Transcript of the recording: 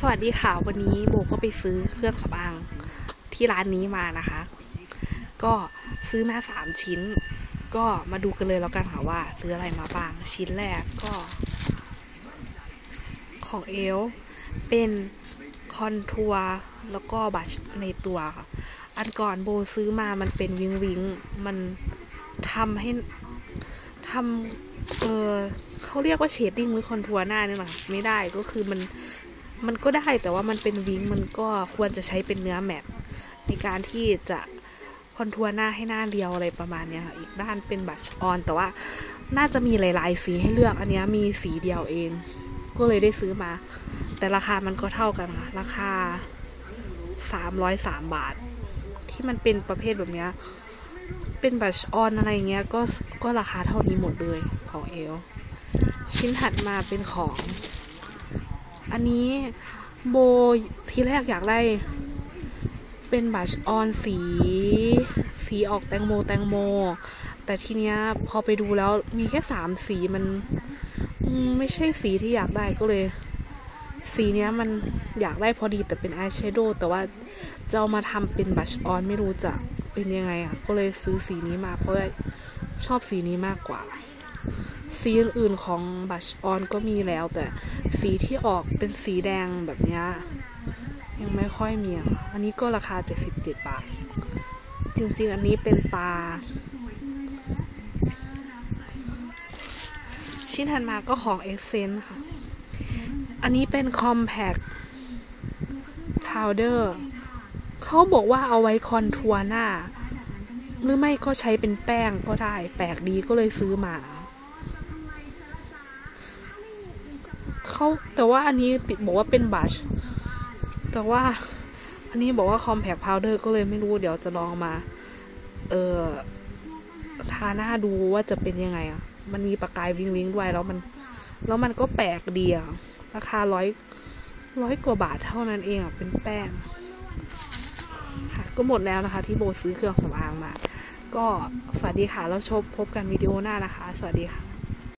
สวัสดีค่ะ วันนี้โบก็ไปซื้อเครื่องสำอางที่ร้านนี้มานะคะ ก็ซื้อมาสามชิ้น ก็มาดูกันเลยแล้วกันค่ะว่า ซื้ออะไรมาบ้าง ชิ้นแรกก็ ของเอลเป็นคอนทัวร์แล้วก็บัชในตัวค่ะ อันก่อนโบซื้อมามันเป็นวิงวิงมันทำให้ทำเออเขาเรียกว่าเชดดิ้งหรือคอนทัวร์หน้าเนี่ยหรอไม่ได้ก็คือมัน มันก็ได้แต่ว่ามันเป็นวิงมันก็ควรจะใช้เป็นเนื้อแมตต์ในการที่จะคอนทัวร์หน้าให้หน้าเรียวอะไรประมาณเนี้ยค่ะ อีกด้านเป็นบัชออน แต่ว่าน่าจะมีหลาย ๆ สีให้เลือก อันนี้มีสีเดียวเอง ก็เลยได้ซื้อมา แต่ราคามันก็เท่ากันค่ะ ราคาสามร้อยสามบาท ที่มันเป็นประเภทแบบเนี้ย เป็นบัชออนอะไรเงี้ย ก็ ก็ราคาเท่านี้หมดเลยของเอล ชิ้นถัดมาเป็นของ อันนี้โบทีแรกอยากได้ เป็นบัชออนสี สีออกแตงโมแตงโม แต่ทีเนี้ยพอไปดูแล้วมีแค่สามสีมันไม่ใช่สีที่อยากได้ก็เลย สีเนี้ยมันอยากได้พอดีแต่เป็นอายแชโดว์แต่ว่าจะเอามาทำเป็นบัชออนไม่รู้จะเป็นยังไงอะ ก็เลยซื้อสีนี้มาเพราะว่าชอบสีนี้มากกว่า สีอื่นๆของบัชออนก็มีแล้ว แต่สีที่ออกเป็นสีแดงแบบนี้ยังไม่ค่อยมีอะอันนี้ก็ราคา 77 บาท จริงๆ อันนี้เป็นตา ชิ้นถัดมาก็ของ e x c e n ค่ะ อันนี้เป็น Compact Powder เขาบอกว่าเอาไว้คอนทัวร์หน้า หรือไม่ก็ใช้เป็นแป้งก็ได้ แปลกดีก็เลยซื้อมา เขาแต่ว่าอันนี้ติดบอกว่าเป็นบัชแต่ว่าอันนี้บอกว่า compact powder ก็เลยไม่รู้เดี๋ยวจะลองมา เออทาหน้าดูว่าจะเป็นยังไงอะ มันมีประกายวิงวิงด้วยแล้วมัน แล้วมันก็แปลกดีอะราคาร้อยร้อยกว่าบาทเท่านั้นเองอะเป็นแป้งค่ะก็หมดแล้วนะคะ ที่โบซื้อเครื่องสำอางมา ก็สวัสดีค่ะแล้วชมพบกันวิดีโอหน้านะคะ สวัสดีค่ะ